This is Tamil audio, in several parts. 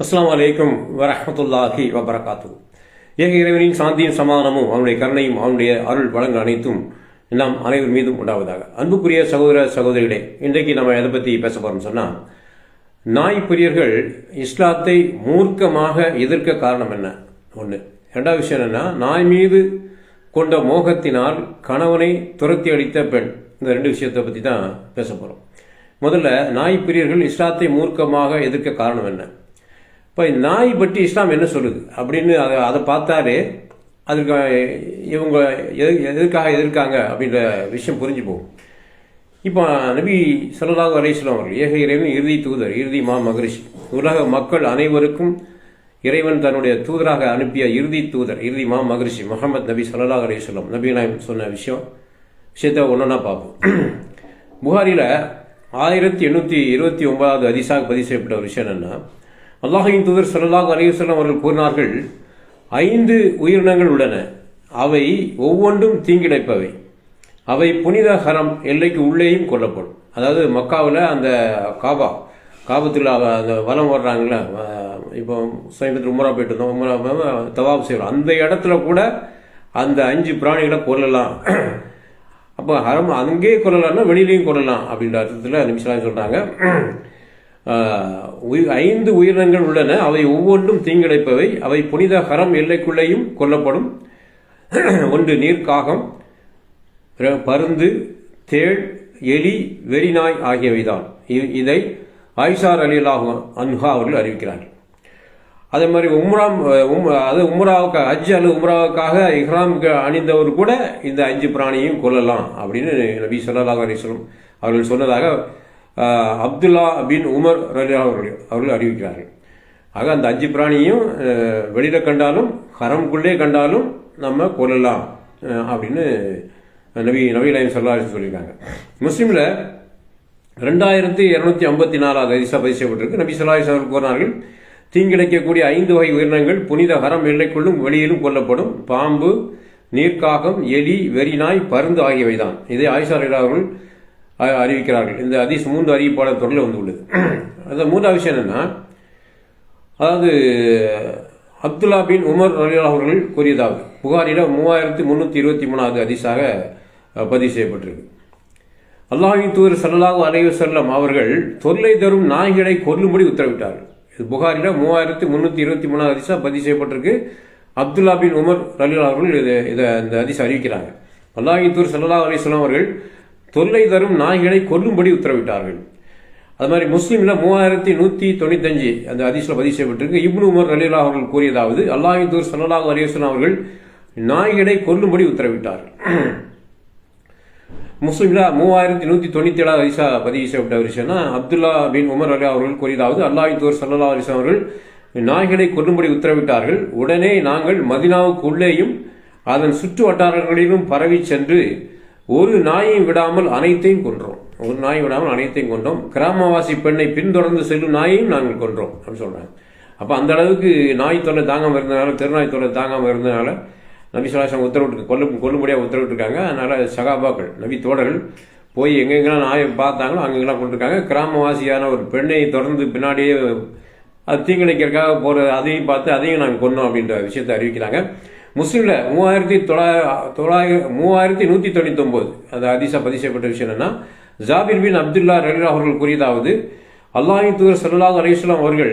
அஸ்லாம் வலைக்கம் வரஹமத்துல்லாஹி வபரகாத்து ஏக இறைவனின் சாந்தியும் சமாதானமும் அவனுடைய கருணையும் அவனுடைய அருள் வழங்கள் அனைத்தும் நாம் அனைவர் மீதும் உண்டாவதாக. அன்புக்குரிய சகோதர சகோதரிகளே இன்றைக்கு நம்ம எதை பற்றி பேச போகிறோம்னு சொன்னால் நாய் பிரியர்கள் இஸ்லாத்தை மூர்க்கமாக எதிர்க்க காரணம் என்ன? ஒன்று ரெண்டாவது விஷயம் என்னென்னா நாய் மீது கொண்ட மோகத்தினால் கணவனை துரத்தி அடித்த பெண். இந்த ரெண்டு விஷயத்தை பற்றி தான் பேச போகிறோம் முதல்ல நாய் பிரியர்கள் இஸ்லாத்தை மூர்க்கமாக எதிர்க்க காரணம் என்ன? இப்போ நாய் பற்றி இஸ்லாம் என்ன சொல்லுது? அப்படின்னு அதை அதை பார்த்தாலே அதுக்கு இவங்க எது எதற்காக எதிர்க்காங்க அப்படின்ற விஷயம் புரிஞ்சு போகும் இப்போ நபி சொல்லலாக அலையம் அவர்கள் ஏக இறைவன் இறுதி தூதர் இறுதி மா மகரிஷி உலக மக்கள் அனைவருக்கும் இறைவன் தன்னுடைய தூதராக அனுப்பிய இறுதி தூதர் இறுதி மா மகரிஷி முகமது நபி ஸல்லல்லாஹு அலையம் நபி நாயம் சொன்ன விஷயம் விஷயத்த ஒன்றா பார்ப்போம். புகாரில் ஆயிரத்தி எண்ணூற்றி இருபத்தி ஒன்பதாவது அதிசாக பதிவு செய்யப்பட்ட ஒரு விஷயம் என்னென்னா அல்லாஹின் தூதர் ஸல்லல்லாஹு அலைஹி அவர்கள் கூறினார்கள் ஐந்து உயிரினங்கள் உள்ளன. அவை ஒவ்வொன்றும் தீங்கிடைப்பவை அவை புனித ஹரம் எல்லைக்கு உள்ளேயும் கொல்லப்படும். அதாவது மக்காவில் அந்த காபா காபத்தில் அந்த வலம் வர்றாங்களே இப்போ சமீபத்தில் உமரா போயிட்டு இருந்தோம். உமரா தவாப் செய்கிறோம் அந்த இடத்துல கூட அந்த அஞ்சு பிராணிகளை கொல்லலாம். அப்போ ஹரம் அங்கேயே கொல்லலாம்னா வெளியிலையும் கொல்லலாம் அப்படின்ற அர்த்தத்தில் நிமிஷம் சொல்கிறாங்க ஐந்து உயிரினங்கள் உள்ளன. அவை ஒவ்வொன்றும் தீங்கிழைப்பவை. அவை புனித ஹரம் எல்லைக்குள்ளேயும் கொல்லப்படும். ஒன்று நீர்க்காகம் பருந்து தேள் எலி வெறிநாய் ஆகியவைதான். இதை ஆயிஷார் அலிலாகும் அன்ஹா அவர்கள் அறிவிக்கிறார்கள். அதே மாதிரி உம்ராம் அது உம்ராவுக்கு ஹஜ் அல்லது உம்ராவுக்காக இஹ்ராமுக்கு அணிந்தவர் கூட இந்த அஞ்சு பிராணியையும் கொல்லலாம் அப்படின்னு நபி சொல்லலாக அவர்கள் சொன்னதாக அப்துல்லா பின் உமர் ரலியா அவர்கள் அவர்கள் அறிவிக்கிறார்கள். ஆக அந்த அஞ்சு பிராணியும் வெளியில் கண்டாலும் ஹரம்குள்ளே கண்டாலும் நம்ம கொல்லலாம் அப்படின்னு நபி நவீனாயம் சொல்லா சொல்லியிருக்காங்க. முஸ்லீமில் ரெண்டாயிரத்தி இரநூத்தி ஐம்பத்தி நாலாவது அதிசா பதிவு செய்யப்பட்டிருக்கு. நபி சொல்லாஹ் அவர்கள் கூறினார்கள் தீங்கிழைக்கக்கூடிய ஐந்து வகை உயிரினங்கள் புனித ஹரம் எல்லைக்குள்ளும் வெளியிலும் கொல்லப்படும். பாம்பு நீர்க்காகம் எலி வெறிநாய் பருந்து ஆகியவைதான். இதை ஆயிஷா அவர்கள் அறிவிக்கிறார்கள். இந்த அதிஸ் மூன்று அறிவிப்பாளர் தொடரில் வந்து உள்ளது அந்த மூன்றாவது விஷயம் என்னன்னா அதாவது அப்துல்லா பின் உமர் ரலிலா அவர்கள் கூறியதாவது புகாரில் மூவாயிரத்தி முந்நூற்றி இருபத்தி மூணாவது அதிசாக பதிவு செய்யப்பட்டிருக்கு. அல்லாஹின் தூர் சல்லாஹு அலைவு செல்லம் அவர்கள் தொல்லை தரும் நாய்களை கொல்லும்படி உத்தரவிட்டார்கள். இது புகாரில் மூவாயிரத்தி முந்நூற்றி இருபத்தி மூணாவது அதிசா பதிவு செய்யப்பட்டிருக்கு. அப்துல்லா பின் உமர் ரலிலா அவர்கள் இதை இதை இந்த அதிசை அறிவிக்கிறாங்க. அல்லாஹின் தூர் சல்லா அலிஸ்லாம் அவர்கள் தொல்லை தரும் நாய்களை கொல்லும்படி உத்தரவிட்டார்கள். அது மாதிரி முஸ்லீமில் மூவாயிரத்தி நூற்றி தொண்ணூத்தஞ்சு அந்த அதிசயில் பதிவு செய்யப்பட்டிருக்கு. இப்னு உமர் அலிலா அவர்கள் கூறியதாவது அல்லாஹின் தூர் சல்லாஹூ அலிஸ்லாம் அவர்கள் நாய்களை கொல்லும்படி உத்தரவிட்டார் முஸ்லீமில் மூவாயிரத்தி நூற்றி தொண்ணூற்றி ஏழாவது அதிசா பதிவு செய்யப்பட்ட விஷயம்னா அப்துல்லா பின் உமர் அலி அவர்கள் கூறியதாவது அல்லாஹின் தூர் சல்லா அலிஸ்லாம் அவர்கள் நாய்களை கொல்லும்படி உத்தரவிட்டார்கள். உடனே நாங்கள் மதினாவுக்கு உள்ளேயும் அதன் சுற்று வட்டாரங்களிலும் பரவி சென்று ஒரு நாயையும் விடாமல் அனைத்தையும் கொன்றோம். ஒரு நாயை விடாமல் அனைத்தையும் கொண்டோம். கிராமவாசி பெண்ணை பின்தொடர்ந்து செல்லும் நாயையும் நாங்கள் கொன்றோம் அப்படின்னு சொல்கிறாங்க அப்போ அந்த அளவுக்கு நாய் தொல்லை தாங்காமல் இருந்தனால தெருநாய் தொல்லை தாங்காமல் இருந்தனால நபி சொல்லாசம் உத்தரவிட்டு கொல்லு கொல்லும்படியாக உத்தரவிட்டிருக்காங்க. அதனால் சகாபாக்கள் நபி தோழர்கள் போய் எங்கெங்கெல்லாம் நாயை பார்த்தாங்களோ அங்கெங்கெல்லாம் கொண்டிருக்காங்க. கிராமவாசியான ஒரு பெண்ணை தொடர்ந்து பின்னாடியே அது தீங்கிழைக்கிறதுக்காக போகிற அதையும் பார்த்து அதையும் நாங்கள் கொன்னோம் அப்படின்ற விஷயத்தை அறிவிக்கிறாங்க. முஸ்லீமில் மூவாயிரத்தி தொள்ளாயிரம் தொள்ளாயிரம் மூவாயிரத்தி நூற்றி தொண்ணூற்றி ஒம்பது அது அதிசா பதிவு செய்யப்பட்ட விஷயம் என்னன்னா ஜாபிர் பின் அப்துல்லா ரலீலா அவர்கள் கூறியதாவது அல்லாஹி தூர் சல்லாஹ் அலிஸ்லாம் அவர்கள்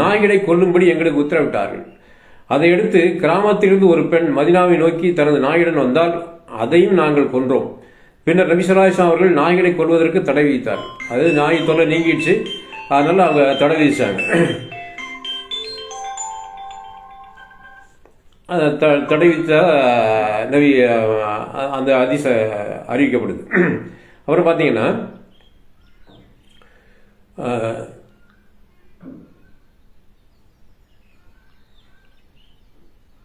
நாய்களை கொல்லும்படி எங்களுக்கு உத்தரவிட்டார்கள். அதையடுத்து கிராமத்திலிருந்து ஒரு பெண் மதினாவை நோக்கி தனது நாயுடன் வந்தால் அதையும் நாங்கள் கொன்றோம். பின்னர் ரவி சொல்லாஹ் அவர்கள் நாய்களை கொள்வதற்கு தடை விதித்தார் அது நாய் தொல்லை நீங்கிடுச்சு. அதனால அவங்க தடை த தடை வித்த நவி அந்த அதிச அறிவிக்கப்படுது. அப்புறம் பார்த்தீங்கன்னா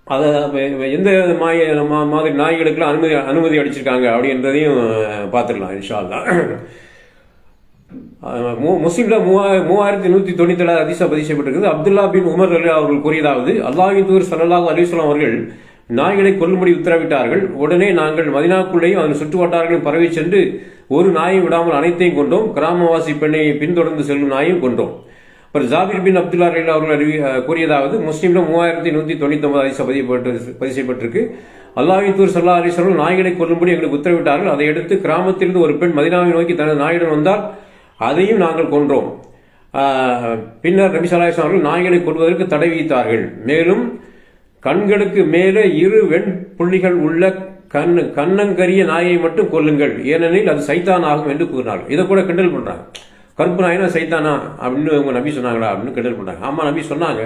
அதை எந்த மாய மாதிரி நாய்களுக்கெல்லாம் அனுமதி அனுமதி அடிச்சிருக்காங்க அப்படின்றதையும் பார்த்துடலாம் இன்ஷால்லா முஸ்லீமில் மூவா மூவாயிரத்தி நூற்றி தொண்ணூத்தி ஏழாவது அதிசா பதிவு அப்துல்லா பின் உமர் அலி அவர்கள் கூறியதாவது அல்லாஹின் தூர் சல்லாஹ் அலிஸ்லாம் அவர்கள் நாய்களை கொல்லும்படி உத்தரவிட்டார்கள். உடனே நாங்கள் மதினாக்குள்ளேயும் அதன் சுற்று வட்டாரங்களையும் பரவி சென்று ஒரு நாயை விடாமல் அனைத்தையும் கொண்டோம். கிராமவாசி பெண்ணை பின்தொடர்ந்து செல்லும் நாயையும் கொண்டோம். அப்புறம் ஜாபிர் பின் அப்துல்லா ரயில் அவர்கள் அறிவி கூறியதாவது முஸ்லீம்ல மூவாயிரத்தி நூற்றி தொண்ணூத்தி ஒன்பது அதிச பதிவுபட்டு பதிவு செய்யப்பட்டிருக்கு. அல்லாஹின் தூர் சல்லா அலிஸ்வர்கள் நாய்களை கொல்லும்படி எங்களுக்கு உத்தரவிட்டார்கள். அதை அடுத்து கிராமத்திலிருந்து ஒரு பெண் மதினாவை நோக்கி தனது நாயுடன் வந்தால் அதையும் நாங்கள் கொன்றோம். பின்னர் நபி ஸல்லல்லாஹு அவர்கள் நாய்களை கொள்வதற்கு தடை விதித்தார்கள். மேலும் கண்களுக்கு மேலே இரு வெண் புள்ளிகள் உள்ள கண் கண்ணங்கரிய நாயை மட்டும் கொல்லுங்கள். ஏனெனில் அது சைத்தான் ஆகும் என்று கூறினார் இதை கூட கிண்டல் பண்ணுறாங்க கருப்பு நாயினா சைத்தானா அப்படின்னு உங்க நபி சொன்னாங்களா அப்படின்னு கிண்டல் பண்ணுறாங்க ஆமாம் நபி சொன்னாங்க.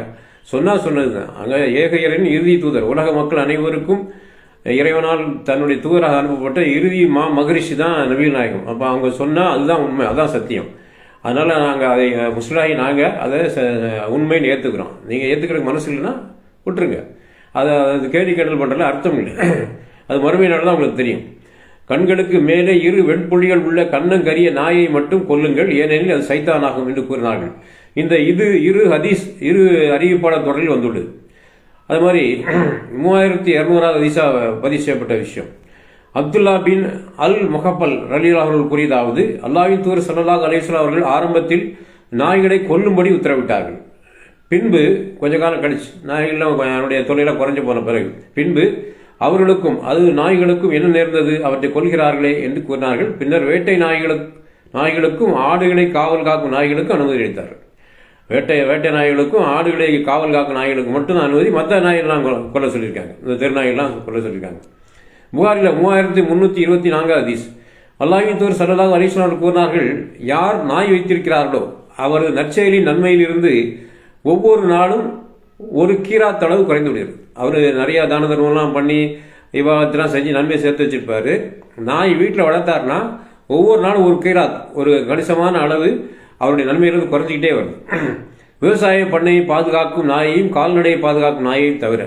சொன்னால் சொன்னதுதான். தான் அங்கே ஏகையரின் இறுதி தூதர். உலக மக்கள் அனைவருக்கும் இறைவனால் தன்னுடைய தூதராக அனுப்பப்பட்ட இறுதி மா மகரிஷி தான் நபிகள் நாயகம். அப்போ அவங்க சொன்னால் அதுதான் உண்மை அதுதான் சத்தியம். அதனால் நாங்கள் அதை முஸ்லாகி நாங்கள் அதை ச- உண்மைன்னு ஏற்றுக்கிறோம் நீங்கள் ஏத்துக்கிறதுக்கு மனசு இல்லைன்னா விட்டுருங்க. அதை அது கேள்வி கேட்டல் பண்ணுறதுல அர்த்தம் இல்லை. அது மறுமையினால் தான் உங்களுக்கு தெரியும். கண்களுக்கு மேலே இரு வெண்புள்ளிகள் உள்ள கண்ணங்கரிய நாயை மட்டும் கொல்லுங்கள் ஏனெனில் அது சைத்தானாகும் என்று கூறினார்கள். இந்த இது இரு ஹதீஸ் இரு அறிவிப்பாளர் தொடரில் வந்துள்ளது. அது மாதிரி மூவாயிரத்தி இரநூறாவது ஹதீஸா பதிவு செய்யப்பட்ட விஷயம். அப்துல்லா பின் அல் முகப்பல் ரலீல் அவர்கள் கூறியதாவது அல்லாவின் தூர் சல்லாஹ் அலிஸ்லாம் அவர்கள் ஆரம்பத்தில் நாய்களை கொல்லும்படி உத்தரவிட்டார்கள். பின்பு கொஞ்ச காலம் கழிச்சு நாய்கள்லாம் என்னுடைய தொழிலாக குறைஞ்சு போன பிறகு பின்பு அவர்களுக்கும் அது நாய்களுக்கும் என்ன நேர்ந்தது அவற்றை கொள்கிறார்களே என்று கூறினார்கள். பின்னர் வேட்டை நாய்களுக்கு நாய்களுக்கும் ஆடுகளை காவல் காக்கும் நாய்களுக்கும் அனுமதி அளித்தார்கள். வேட்டை வேட்டை நாய்களுக்கும் ஆடுகளை காவல் காக்க நாய்களுக்கு மட்டும் தான் அனுமதி. மற்ற நாய்கள்லாம் கொல்ல சொல்லியிருக்காங்க. இந்த தெருநாய்கள்லாம் கொல்ல சொல்லியிருக்காங்க. புகாரில் மூவாயிரத்தி முந்நூற்றி இருபத்தி நான்காவது ஹதீஸ். அல்லாஹித்தோர் தூர் சல்லல்லாஹு கூறினார்கள் யார் நாய் வைத்திருக்கிறார்களோ அவரது நற்செயலின் நன்மையிலிருந்து ஒவ்வொரு நாளும் ஒரு கீராத் அளவு குறைந்து விடுகிறது. அவர் நிறையா தான தர்மம்லாம் பண்ணி விவாகத்தெல்லாம் செஞ்சு நன்மை சேர்த்து வச்சுருப்பார். நாய் வீட்டில் வளர்த்தாருன்னா ஒவ்வொரு நாளும் ஒரு கீராத் ஒரு கணிசமான அளவு அவருடைய நன்மையிலிருந்து குறைஞ்சிக்கிட்டே வரும். விவசாய பண்ணையை பாதுகாக்கும் நாயையும் கால்நடையை பாதுகாக்கும் நாயையும் தவிர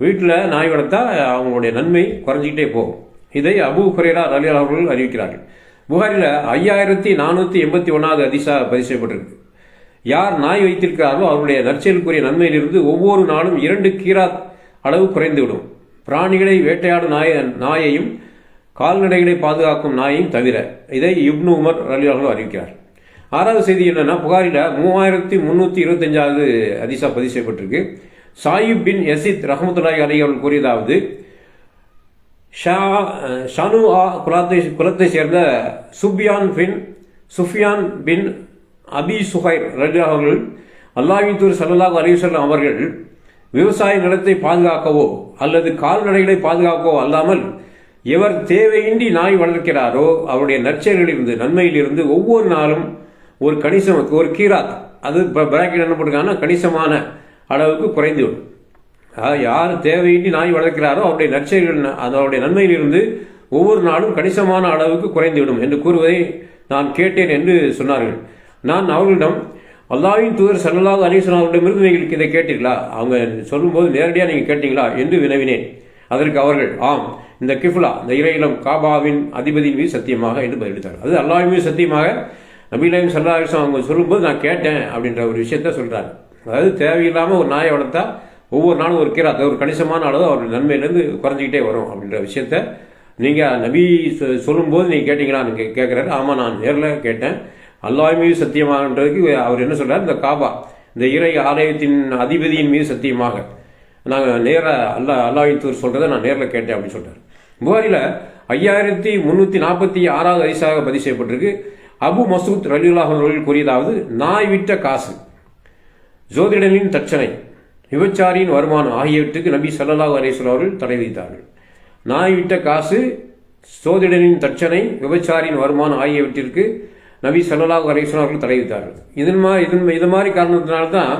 வீட்டில் நாய் வளர்த்தா அவங்களுடைய நன்மை குறைஞ்சிக்கிட்டே போகும். இதை அபு ஹுரேரா அலி அவர்கள் அறிவிக்கிறார்கள். புகாரில் ஐயாயிரத்தி நானூற்றி எண்பத்தி ஒன்றாவது அதிசா பதிவு செய்யப்பட்டிருக்கு யார் நாய் வைத்திருக்கிறாரோ அவருடைய நற்செயலுக்குரிய நன்மையிலிருந்து ஒவ்வொரு நாளும் இரண்டு கீரா அளவு குறைந்துவிடும். பிராணிகளை வேட்டையாடும் நாய நாயையும் கால்நடைகளை பாதுகாக்கும் நாயையும் தவிர இதை இப்னு உமர் அலி அவர்கள் அறிவிக்கிறார். ஆறாவது செய்தி என்னென்னா புகாரில் மூவாயிரத்தி முந்நூற்றி இருபத்தஞ்சாவது அதிசா பதிவு செய்யப்பட்டிருக்கு. சாயிப் பின் யசித் ரஹமத்துல்லாய் அலி அவர்கள் கூறியதாவது ஷா ஷனு ஆ குலத்தை குலத்தை சேர்ந்த சுப்யான் பின் சுஃபியான் பின் அபி சுஹைர் ரலி அவர்கள் அல்லாஹின் தூர் சல்லாஹ் அலிவசல்லம் அவர்கள் விவசாய நிலத்தை பாதுகாக்கவோ அல்லது கால்நடைகளை பாதுகாக்கவோ அல்லாமல் எவர் தேவையின்றி நாய் வளர்க்கிறாரோ அவருடைய நற்செயலிலிருந்து நன்மையிலிருந்து ஒவ்வொரு நாளும் ஒரு கணிசம் ஒரு கீராத். அது பிராக்கெட் என்ன போட்டிருக்காங்கன்னா கணிசமான அளவுக்கு குறைந்துவிடும். அதாவது யார் தேவையின்றி நாய் வளர்க்கிறாரோ அவருடைய நற்செயல்கள் அதனுடைய நன்மையிலிருந்து ஒவ்வொரு நாளும் கணிசமான அளவுக்கு குறைந்துவிடும் என்று கூறுவதை நான் கேட்டேன் என்று சொன்னார்கள். நான் அவர்களிடம் அல்லாவின் தூதர் சல்லல்லாஹு அலிஸ்லாம் அவர்களிடமிருந்து நீங்கள் இதை கேட்டீர்களா? அவங்க சொல்லும்போது நேரடியாக நீங்கள் கேட்டீங்களா? என்று வினவினேன். அதற்கு அவர்கள் ஆம் இந்த கிஃப்லா இந்த இறையிலம் காபாவின் அதிபதியின் மீது சத்தியமாக என்று பதிலளித்தார் அது அல்லாவின் மீது சத்தியமாக நபீலாயும் சல்லா அவங்க சொல்லும்போது நான் கேட்டேன் அப்படின்ற ஒரு விஷயத்த சொல்கிறாரு அதாவது தேவையில்லாமல் ஒரு நாயை வளர்த்தா ஒவ்வொரு நாளும் ஒரு கீராத் ஒரு கணிசமான அளவு அவர் நன்மையிலேருந்து குறைஞ்சிக்கிட்டே வரும் அப்படின்ற விஷயத்த நீங்கள் நபி சொ- சொல்லும்போது நீங்கள் கேட்டிங்களான்னு கே கேட்குறாரு ஆமாம் நான் நேரில் கேட்டேன். அல்லாஹ் மீது சத்தியமாகன்றதுக்கு அவர் என்ன சொல்கிறார் இந்த காபா இந்த இறை ஆலயத்தின் அதிபதியின் மீது சத்தியமாக. நாங்கள் நேராக அல்லா அல்லாஹின் தூர் சொல்கிறத நான் நேரில் கேட்டேன் அப்படின்னு சொல்கிறார் புகாரில் ஐயாயிரத்தி முந்நூற்றி நாற்பத்தி ஆறாவது வயசாக பதிவு செய்யப்பட்டிருக்கு. அபு மசூத் ரலியுல்லாஹ் அவர்கள் கூறியதாவது நாய் விட்ட காசு ஜோதிடனின் தட்சணை விபச்சாரியின் வருமானம் ஆகியவற்றுக்கு நபி ஸல்லல்லாஹு அலேஸ்வல் அவர்கள் தடை விதித்தார்கள். நாய் விட்ட காசு சோதிடனின் தட்சணை விபச்சாரியின் வருமானம் ஆகியவற்றிற்கு நபி சல்லாஹ் அலேஸ்வல் அவர்கள் தடை விதித்தார்கள். இதன் மாதிரி இதன் இது மாதிரி காரணத்தினால தான்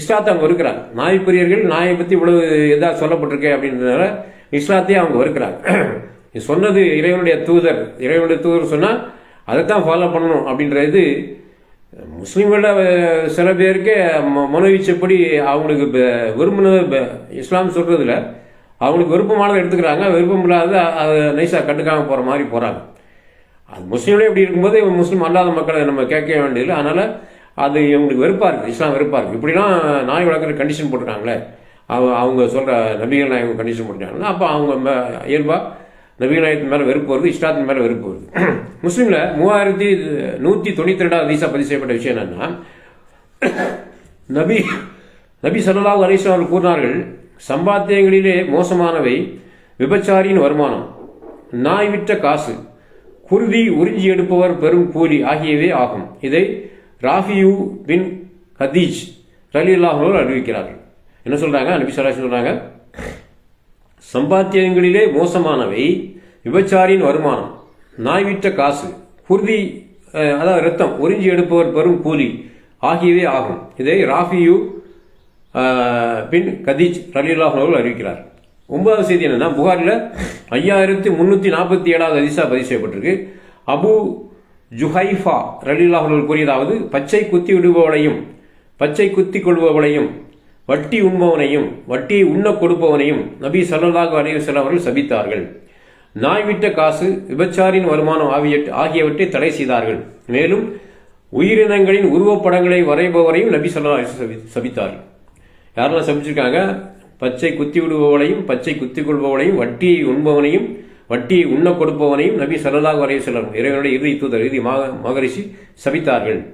இஸ்லாத்தை அவங்க இருக்கிறாங்க நாய்ப்பிரியர்கள் நாயை பற்றி இவ்வளவு எதாவது சொல்லப்பட்டிருக்கே அப்படின்றதுனால இஸ்லாத்தையே அவங்க இருக்கிறாங்க சொன்னது இறைவனுடைய தூதர். இறைவனுடைய தூதர் சொன்னால் அதைத்தான் ஃபாலோ பண்ணணும் அப்படின்ற இது முஸ்லீம்கள சில பேருக்கு ம- மனோவீச்சப்படி அவங்களுக்கு விரும்பினது இஸ்லாம் சொல்கிறதுல அவங்களுக்கு விருப்பமானதை எடுத்துக்கிறாங்க விருப்பம் இல்லாத அதை நைஸாக கட்டுக்காமல் போகிற மாதிரி போகிறாங்க அது முஸ்லீம்லேயே இப்படி இருக்கும்போது இவங்க முஸ்லீம் அல்லாத மக்களை நம்ம கேட்க வேண்டியதில்லை. அதனால் அது இவங்களுக்கு வெறுப்பாக இருக்குது இஸ்லாம் வெறுப்பாக இருக்குது இப்படிலாம் நாய் வளர்க்குற கண்டிஷன் போட்டுருக்காங்களே அவங்க அவங்க சொல்கிற நபிகள் நாயகம் கண்டிஷன் போட்டுருக்காங்கன்னா அப்போ அவங்க ம- நவீனாயத்தின் மேலே வெறுப்பு வருது இஷ்டாத்தின் மேலே வெறுப்பு வருது. முஸ்லீமில் மூவாயிரத்தி நூற்றி தொண்ணூற்றி ரெண்டாவது வீசா பதிவு செய்யப்பட்ட விஷயம் என்னென்னா நபி நபி ஸல்லல்லாஹு அலைஹி அவர்கள் கூறினார்கள் சம்பாத்தியங்களிலே மோசமானவை விபச்சாரியின் வருமானம் நாய் விற்ற காசு குருதி உறிஞ்சி எடுப்பவர் பெரும் கூலி ஆகியவை ஆகும். இதை ராஃபியூ பின் ஹதீஜ் ரலி அவர்கள் அறிவிக்கிறார்கள். என்ன சொல்கிறாங்க நபி ஸல்லல்லாஹு சொல்கிறாங்க சம்பாத்தியங்களிலே மோசமானவை விபச்சாரியின் வருமானம் நாய் விற்ற காசு குருதி அதாவது ரத்தம் உறிஞ்சி எடுப்பவர் பெரும் கூலி ஆகியவை ஆகும். இதை ராஃபியூ பின் கதீஜ் ரலியல்லாஹு அவர்கள் அறிவிக்கிறார். ஒன்பதாவது செய்தி என்னன்னா புகாரில் ஐயாயிரத்தி முந்நூற்றி நாற்பத்தி ஏழாவது அதிசா பதிவு செய்யப்பட்டிருக்கு. அபு ஜுஹைஃபா ரலியல்லாஹு அவர்கள் கூறியதாவது பச்சை குத்தி விடுபவளையும் பச்சை குத்தி கொள்பவளையும் வட்டி உண்பவனையும் வட்டியை உண்ண கொடுப்பவனையும் நபி சல்லாஹ் அலைஹி அவர்கள் சபித்தார்கள். நாய் விட்ட காசு விபச்சாரின் வருமானம் ஆகிய- ஆகியவற்றை தடை செய்தார்கள். மேலும் உயிரினங்களின் உருவப்படங்களை வரைபவரையும் நபி சொல்லா சபி- சபித்தார்கள். யாரெல்லாம் சபிச்சிருக்காங்க? பச்சை குத்தி விடுபவளையும் பச்சை குத்தி கொள்பவளையும் வட்டியை உண்பவனையும் வட்டியை உண்ண கொடுப்பவனையும் நபி சல்லாஹ் வரைய வஸல்லம் இறைவனுடைய இறுதி தூதர் இறுதி மாக- மகரிஷி சபித்தார்கள்.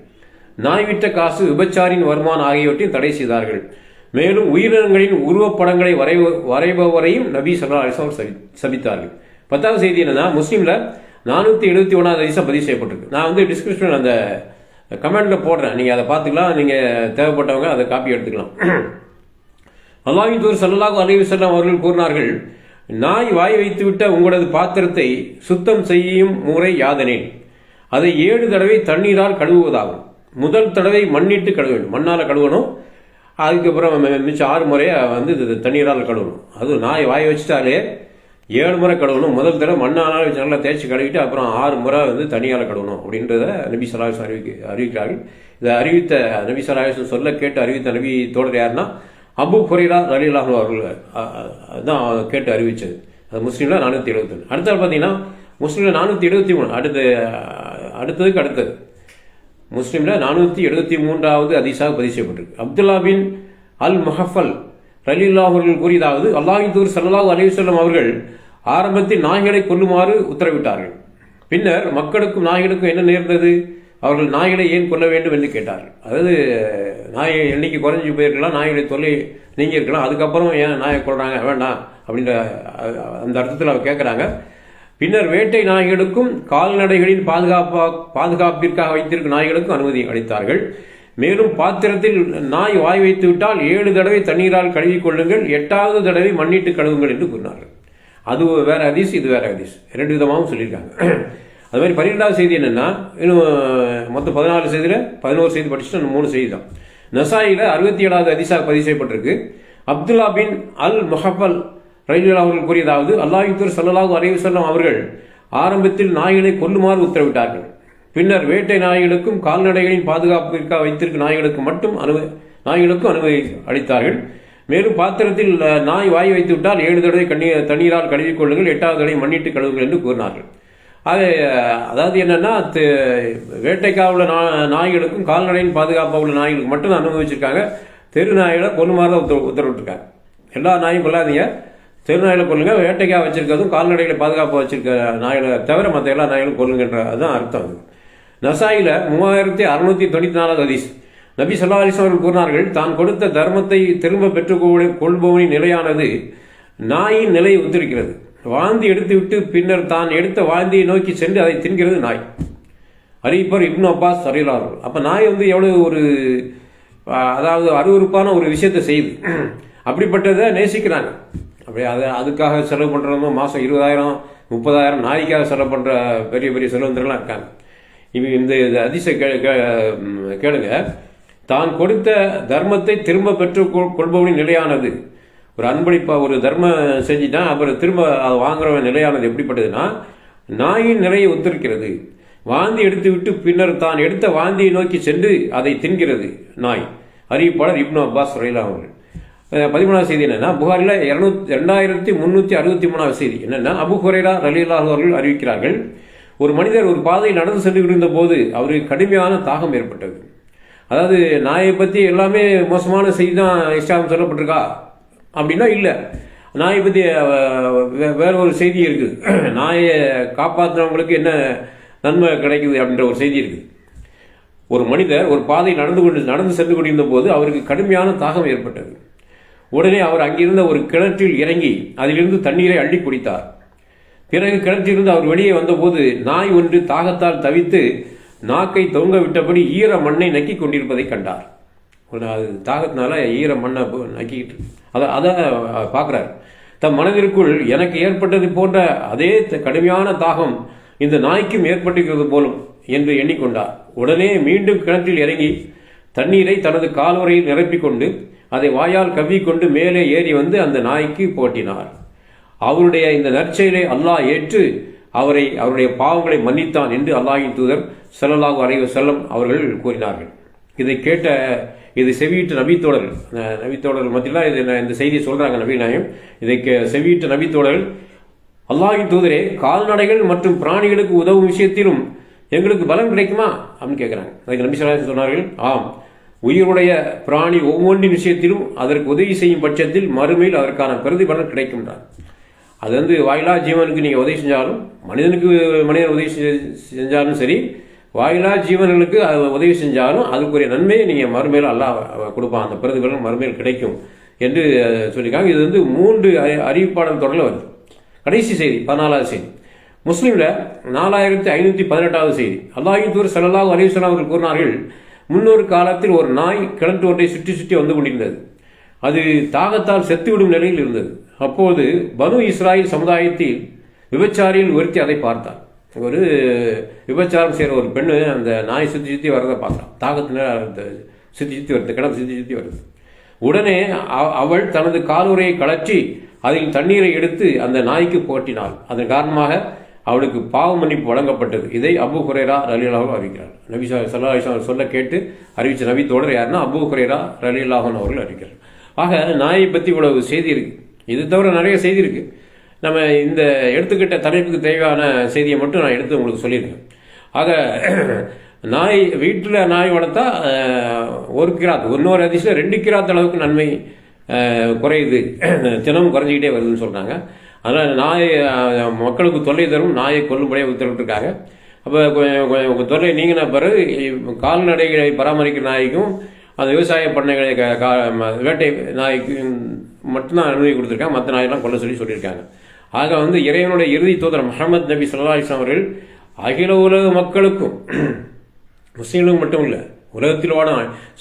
நாய் விட்ட காசு விபச்சாரின் வருமானம் ஆகியவற்றையும் தடை செய்தார்கள். மேலும் உயிரினங்களின் உருவப்படங்களை வரைவ வரைபவரையும் நபி சொல்லா அலைஹி வஸல்லம் சபித்தார்கள். பத்தாவது செய்தி என்னன்னா முஸ்லீம்ல நானூத்தி எழுபத்தி ஒன்றாவது அதிசம் பதிவு செய்யப்பட்டிருக்கு. நான் வந்து டிஸ்கிரிப்ஷன் அந்த கமெண்ட்ல போடுறேன். நீங்க அதை பார்த்துக்கலாம். நீங்க தேவைப்பட்டவங்க அதை காப்பி எடுத்துக்கலாம். அல்லாஹின் தூர் சல்லாஹு அலி வஸல்லம் அவர்கள் கூறினார்கள் நாய் வாய் வைத்துவிட்ட உங்களது பாத்திரத்தை சுத்தம் செய்யும் முறை யாதனேன் அதை ஏழு தடவை தண்ணீரால் கழுவுவதாகும். முதல் தடவை மண்ணிட்டு கழுவ வேண்டும். மண்ணால் கழுவணும் அதுக்கப்புறம் மிச்சம் ஆறு முறையாக வந்து இது தண்ணீரால் கழுவணும். அதுவும் நாய் வாய் வச்சுட்டாலே ஏழு முறை கழுவணும். முதல் தடவை மண்ணானால் வச்சு நல்லா தேய்ச்சி கழுவிட்டு அப்புறம் ஆறு முறை வந்து தனியால் கழுவணும் அப்படின்றத நபி சலாஹம் அறிவிக்க அறிவிக்கிறார்கள். இதை அறிவித்த நபி சலாஹம் சொல்ல கேட்டு அறிவித்த நபி தோழர் யாருன்னா அபு ஹுரைரா ரலிலாஹு அவர்கள். தான் கேட்டு அறிவித்தது அது முஸ்லீமில் நானூற்றி எழுபத்தொன்று அடுத்தது பார்த்தீங்கன்னா முஸ்லீமில் நானூற்றி எழுபத்தி மூணு. அடுத்து அடுத்ததுக்கு அடுத்தது. முஸ்லீமில் நானூற்றி எழுபத்தி மூன்றாவது அதிசாக பதிவு செய்யப்பட்டிருக்கு. அப்துல்லா பின் அல் முஹஃபல் ரலில்லா அவர்கள் கூறியதாவது அல்லாஹின் தூர் சல்லாஹூ அலிவசல்லம் அவர்கள் ஆரம்பத்தில் நாய்களை கொல்லுமாறு உத்தரவிட்டார்கள். பின்னர் மக்களுக்கும் நாய்களுக்கும் என்ன நேர்ந்தது? அவர்கள் நாய்களை ஏன் கொல்ல வேண்டும் என்று கேட்டார்கள். அதாவது நாயை எண்ணிக்கை குறைஞ்சி போயிருக்கலாம் நாய்களை தொல்லை நீங்கி இருக்கலாம் அதுக்கப்புறம் ஏன் நாயை கொல்றாங்க? வேண்டாம் அப்படின்ற அந்த அர்த்தத்தில் அவர் கேட்குறாங்க. பின்னர் வேட்டை நாய்களுக்கும் கால்நடைகளின் பாதுகாப்பா பாதுகாப்பிற்காக வைத்திருக்கும் நாய்களுக்கும் அனுமதி அளித்தார்கள். மேலும் பாத்திரத்தில் நாய் வாய் வைத்து விட்டால் ஏழு தடவை தண்ணீரால் கழுவி கொள்ளுங்கள் எட்டாவது தடவை மண்ணிட்டு கழுவுங்கள் என்று கூறினார்கள். அது வேற ஹதீஸ் இது வேற ஹதீஸ். ரெண்டு விதமாகவும் சொல்லியிருக்காங்க. அது மாதிரி பன்னிரெண்டாவது செய்தி என்னென்னா இன்னும் மொத்தம் பதினாலு செய்தியில் பதினோரு செய்தி படிச்சுட்டு மூணு செய்தி தான். நசாயில அறுபத்தி ஏழாவது அதிசாக பதிவு செய்யப்பட்டிருக்கு. அப்துல்லா பின் அல் முஹப்பல் ரயில்வே அவர்கள் கூறியதாவது அல்லாஹித்தூர் சல்லல்லாஹு அலைஹி வஸல்லம் அவர்கள் ஆரம்பத்தில் நாய்களை கொல்லுமாறு உத்தரவிட்டார்கள். பின்னர் வேட்டை நாய்களுக்கும் கால்நடைகளின் பாதுகாப்பிற்காக வைத்திருக்கும் நாய்களுக்கு மட்டும் அனுமதி நாய்களுக்கும் அனுமதி அளித்தார்கள். மேலும் பாத்திரத்தில் நாய் வாய் வைத்து விட்டால் ஏழு தடவை கண்ணீர் தண்ணீரால் கழுவி கொள்ளுங்கள் எட்டாவது தடவை மண்ணிட்டு கழுவுங்கள் என்று கூறினார்கள். அது அதாவது என்னென்னா வேட்டைக்காக உள்ள நா- நாய்களுக்கும் கால்நடையின் பாதுகாப்பாக உள்ள நாய்களுக்கு மட்டும் தான் தெரு நாய்களை கொல்லுமாறு தான் உத்தரவு உத்தரவிட்டிருக்காங்க. எல்லா நாயும் கொள்ளாதீங்க. தெருநாயில் கொள்ளுங்க வேட்டைக்காக வச்சிருக்கிறதும் கால்நடைகளை பாதுகாப்பாக வச்சிருக்க நாய்களை தவிர மற்ற எல்லா நாய்களும் கொள்ளுங்கன்ற அதுதான் அர்த்தம் அது. நசாயில் மூவாயிரத்தி அறுநூத்தி தொண்ணூத்தி நாலாவது ஹதீஸ். நபி சொல்லா அலிஸ் அவர்கள் கூறினார்கள் தான் கொடுத்த தர்மத்தை திரும்ப பெற்றுக்கொள்ள கொள்பவனின் நிலையானது நாயின் நிலையை ஒத்திருக்கிறது வாந்தி எடுத்துவிட்டு பின்னர் தான் எடுத்த வாழ்ந்தியை நோக்கி சென்று அதை தின்கிறது நாய். அறிவிப்பர் இப்னு அப்பாஸ் அறியலார்கள் அப்போ நாய் வந்து எவ்வளவு ஒரு அதாவது அருவருப்பான ஒரு விஷயத்தை செய்யுது. அப்படிப்பட்டதை நேசிக்கிறாங்க. அப்படி அதை அதுக்காக செலவு பண்ணுறவங்க மாதம் இருபதாயிரம் முப்பதாயிரம் நாய்க்காக செலவு பண்ணுற பெரிய பெரிய செலவந்தர்கள்லாம் இருக்காங்க. இவங்க இந்த அதிசய கே- கேளுங்க. தான் கொடுத்த தர்மத்தை திரும்ப பெற்று கொள்- கொள்பவனின் நிலையானது. ஒரு அன்பளிப்பாக ஒரு தர்மம் செஞ்சுட்டான் அப்புறம் திரும்ப அதை வாங்குறவன் நிலையானது எப்படிப்பட்டதுன்னா நாயின் நிலையை ஒத்திருக்கிறது. வாந்தி எடுத்துவிட்டு பின்னர் தான் எடுத்த வாந்தியை நோக்கி சென்று அதை தின்கிறது நாய். அறிவிப்பாளர் இப்னு அப்பாஸ் ரயிலா அவர்கள் பதிமூணாவது செய்தி என்னன்னா புகாரில் இரநூத்தி ரெண்டாயிரத்தி முந்நூற்றி அறுபத்தி மூணாவது செய்தி என்னென்னா அபு ஹுரைரா ரலிலாஹ் அவர்கள் அறிவிக்கிறார்கள் ஒரு மனிதர் ஒரு பாதையில் நடந்து சென்று இருந்த போது அவருக்கு கடுமையான தாகம் ஏற்பட்டது. அதாவது நாயை பற்றி எல்லாமே மோசமான செய்தி தான் இஸ்லாம் சொல்லப்பட்டிருக்கா? அப்படின்னா இல்லை. நாயை பற்றி வே- வேற ஒரு செய்தி இருக்குது நாயை காப்பாற்றுறவங்களுக்கு என்ன நன்மை கிடைக்குது அப்படின்ற ஒரு செய்தி இருக்குது ஒரு மனிதர் ஒரு பாதை நடந்து கொண்டு நடந்து சென்று கொண்டிருந்த போது அவருக்கு கடுமையான தாகம் ஏற்பட்டது. உடனே அவர் அங்கிருந்த ஒரு கிணற்றில் இறங்கி அதிலிருந்து தண்ணீரை அள்ளி குடித்தார். பிறகு கிணற்றிலிருந்து அவர் வெளியே வந்தபோது நாய் ஒன்று தாகத்தால் தவித்து நாக்கை தொங்க விட்டபடி ஈர மண்ணை நக்கி கொண்டிருப்பதை கண்டார். ஒரு அது தாகத்தினால ஈர மண்ணை போ- நக்கிக்கிட்டு அதை அதை பார்க்குறாரு. தம் மனதிற்குள் எனக்கு ஏற்பட்டது போன்ற அதே த- கடுமையான தாகம் இந்த நாய்க்கும் ஏற்பட்டிருக்கிறது போலும் என்று எண்ணிக்கொண்டார். உடனே மீண்டும் கிணற்றில் இறங்கி தண்ணீரை தனது கால்வரையில் நிரப்பிக்கொண்டு அதை வாயால் கவ்விக்கொண்டு மேலே ஏறி வந்து அந்த நாய்க்கு போட்டினார். அவருடைய இந்த நற்செயலை அல்லாஹ் ஏற்று அவரை அவருடைய பாவங்களை மன்னித்தான் என்று அல்லாஹின் தூதர் ஸல்லல்லாஹு அலைஹி செல்லம் அவர்கள் கூறினார்கள். இதை கேட்ட இது செவியிட்ட நபித்தோழர்கள் அஹ் நபித்தோழர்கள் மத்தியில் இது இந்த செய்தியை சொல்கிறாங்க நபிநாயம் இதை கே- செவியிட்ட நபித்தோழர்கள் அல்லாஹின் தூதரே கால்நடைகள் மற்றும் பிராணிகளுக்கு உதவும் விஷயத்திலும் எங்களுக்கு பலம் கிடைக்குமா? அப்படின்னு கேட்குறாங்க அதுக்கு நபி சொன்னார்கள் ஆம். உயிருடைய பிராணி ஒவ்வொன்றின் விஷயத்திலும் அதற்கு உதவி செய்யும் பட்சத்தில் மறுமையில் அதற்கான பிரதிபலன் கிடைக்கின்றார் அது வந்து வாயிலா ஜீவனுக்கு நீங்கள் உதவி செஞ்சாலும் மனிதனுக்கு மனிதன் உதவி செஞ்சாலும் சரி வாயிலா ஜீவன்களுக்கு அது உதவி செஞ்சாலும் அதுக்குரிய நன்மையை நீங்கள் மறுமையில் அல்லாஹ் கொடுப்பான். அந்த பிரதிபலன் மறுமையில் கிடைக்கும் என்று சொல்லியிருக்காங்க. இது வந்து மூன்று அறி- அறிவிப்பாளர் தொடரில் வருது. கடைசி செய்தி பதினாலாவது செய்தி. முஸ்லீமில் நாலாயிரத்தி ஐநூற்றி பதினெட்டாவது செய்தி. அல்லாஹின் தூர் சல்லாஹூ அலிஸ்லாம் அவர்கள் கூறினார்கள் முன்னொரு காலத்தில் ஒரு நாய் கிணற்று ஒன்றை சுற்றி சுற்றி வந்து கொண்டிருந்தது. அது தாகத்தால் செத்துவிடும் நிலையில் இருந்தது. அப்போது பனு இஸ்ராயில் சமுதாயத்தில் விபச்சாரியில் ஒருத்தி அதை பார்த்தார் ஒரு விபச்சாரம் செய்கிற ஒரு பெண்ணு அந்த நாய் சுற்றி சுற்றி வரதை பார்த்தான் தாகத்தினால் அந்த சுற்றி சுற்றி வருது கிணறு சுற்றி சுற்றி வருது. உடனே அவள் தனது காலுரையை கலற்றி அதில் தண்ணீரை எடுத்து அந்த நாய்க்கு போட்டினாள். அதன் காரணமாக அவளுக்கு பாவ மன்னிப்பு வழங்கப்பட்டது. இதை அபு ஹுரேரா ரலியல்லாஹு அறிவிக்கிறார். நபி சல்லா அலிஸ்லாம் சொல்ல கேட்டு அறிவித்த நபி தோழர் யாருன்னா அபு ஹுரேரா ரலியல்லாஹன் அவர்கள் அறிவிக்கிறார். ஆக நாயை பற்றி இவ்வளவு செய்தி இருக்கு. இது தவிர நிறைய செய்தி இருக்கு. நம்ம இந்த எடுத்துக்கிட்ட தலைப்புக்கு தேவையான செய்தியை மட்டும் நான் எடுத்து உங்களுக்கு சொல்லியிருக்கேன் ஆக நாய் வீட்டில் நாய் வளர்த்தா ஒரு கிராத் இன்னொரு அதிசயம் ரெண்டு கிராத் அளவுக்கு நன்மை குறையுது. தினமும் குறைஞ்சிக்கிட்டே வருதுன்னு சொல்கிறாங்க அதனால் நாயை மக்களுக்கு தொல்லை தரும் நாயை கொல்லும்படியாக உத்தரவிட்டிருக்காங்க. அப்போ கொஞ்சம் கொஞ்சம் தொல்லை நீங்கின பிறகு கால்நடைகளை பராமரிக்கிற நாய்க்கும் அந்த விவசாய பண்ணைகளை கா- வேட்டை நாய்க்கு மட்டும்தான் அனுமதி கொடுத்துருக்காங்க. மற்ற நாயெல்லாம் கொல்ல சொல்லி சொல்லியிருக்காங்க. ஆக வந்து இறைவனுடைய இறுதி தூதர் முகமது நபி ஸல்லல்லாஹு அலைஹி அவர்கள் அகில உலக மக்களுக்கும் முஸ்லீம்களுக்கு மட்டும் இல்லை உலகத்தில் வாழ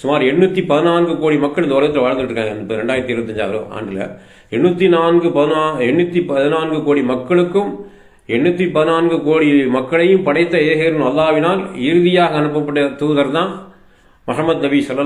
சுமார் எண்ணூற்றி பதினான்கு கோடி மக்கள் இந்த உலகத்தில் வாழ்ந்துட்டு இருக்காங்க. இப்போ ரெண்டாயிரத்தி இருபத்தஞ்சாவது ஆண்டில். எண்ணூற்றி நான்கு பதினா எண்ணூற்றி பதினான்கு கோடி மக்களுக்கும் எண்ணூற்றி பதினான்கு கோடி மக்களையும் படைத்த ஏகரும் அல்லாவினால் இறுதியாக அனுப்பப்பட்ட தூதர் தான் முகமது நபி சொல்லலா